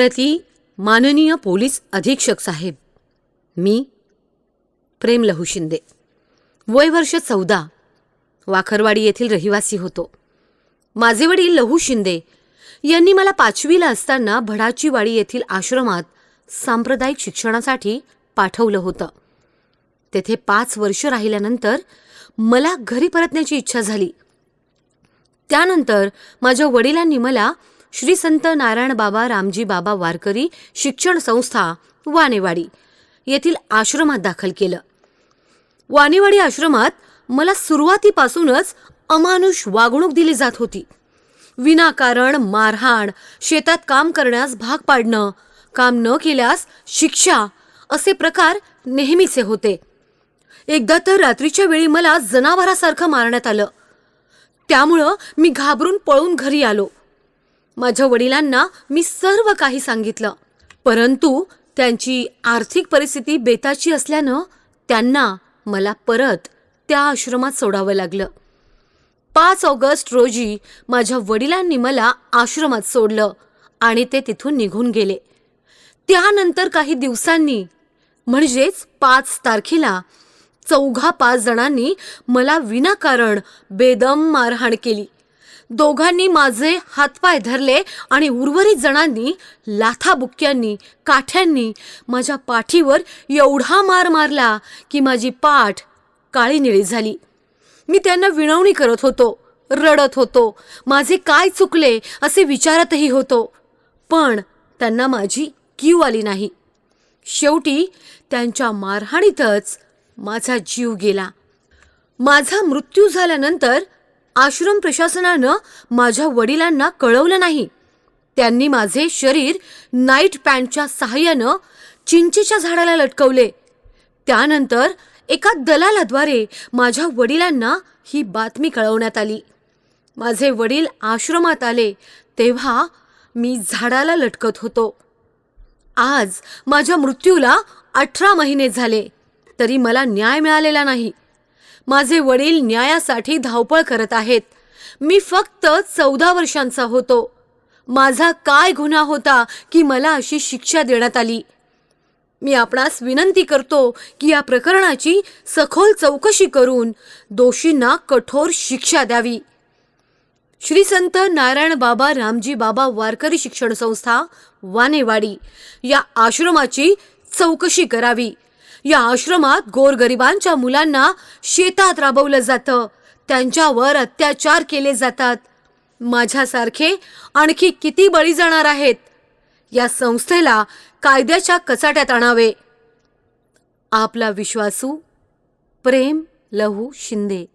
प्रति माननीय पोलीस अधीक्षक साहेब मी प्रेम लहू शिंदे. वय वर्ष चौदा वाखरवाडी येथील रहिवासी होतो. माझे वडील लहू शिंदे यांनी मला पाचवीला असताना भडाचीवाडी येथील आश्रमात सांप्रदायिक शिक्षणासाठी पाठवलं होतं. तेथे पाच वर्ष राहिल्यानंतर मला घरी परतण्याची इच्छा झाली. त्यानंतर माझ्या वडिलांनी मला श्री संत नारायण बाबा रामजी बाबा वारकरी शिक्षण संस्था वानेवाडी येथील आश्रमात दाखल केलं. वानेवाडी आश्रमात मला सुरुवातीपासूनच अमानुष वागणूक दिली जात होती. विनाकारण मारहाण शेतात काम करण्यास भाग पाडणं काम न केल्यास शिक्षा असे प्रकार नेहमीचे होते. एकदा तर रात्रीच्या वेळी मला जनावरासारखं मारण्यात आलं. त्यामुळं मी घाबरून पळून घरी आलो. माझ्या वडिलांना मी सर्व काही सांगितलं. परंतु त्यांची आर्थिक परिस्थिती बेताची असल्यानं त्यांना मला परत त्या आश्रमात सोडावं लागलं. पाच ऑगस्ट रोजी माझ्या वडिलांनी मला आश्रमात सोडलं आणि ते तिथून निघून गेले. त्यानंतर काही दिवसांनी म्हणजेच पाच तारखेला चौघा पाच जणांनी मला विनाकारण बेदम मारहाण केली. दोघांनी माझे हातपाय धरले आणि उर्वरित जणांनी लाथाबुक्क्यांनी काठ्यांनी माझ्या पाठीवर एवढा मार मारला की माझी पाठ काळी निळी झाली. मी त्यांना विनवणी करत होतो रडत होतो माझे काय चुकले असे विचारतही होतो पण त्यांना माझी कीव आली नाही. शेवटी त्यांच्या मारहाणीतच माझा जीव गेला. माझा मृत्यू झाल्यानंतर आश्रम प्रशासनानं माझ्या वडिलांना कळवलं नाही. त्यांनी माझे शरीर नाईट पॅन्टच्या सहाय्यानं चिंचेच्या झाडाला लटकवले. त्यानंतर एका दलालाद्वारे माझ्या वडिलांना ही बातमी कळवण्यात आली. माझे वडील आश्रमात आले तेव्हा मी झाडाला लटकत होतो. आज माझ्या मृत्यूला अठरा महिने झाले तरी मला न्याय मिळालेला नाही. माझे वडील न्यायासाठी धावपळ करत आहेत. मी फक्त चौदा वर्षांचा होतो. माझा काय गुन्हा होता की मला अशी शिक्षा देण्यात आली? मी आपणास विनंती करतो की या प्रकरणाची सखोल चौकशी करून दोषींना कठोर शिक्षा द्यावी. श्री संत नारायण बाबा रामजी बाबा वारकरी शिक्षण संस्था वानेवाडी या आश्रमाची चौकशी करावी. या आश्रमात गोरगरिबांच्या मुलांना शेतात राबवलं जातं. त्यांच्यावर अत्याचार केले जातात. माझ्यासारखे आणखी किती बळी जाणार आहेत? या संस्थेला कायद्याच्या कचाट्यात आणावे. आपला विश्वासू प्रेम लहू शिंदे.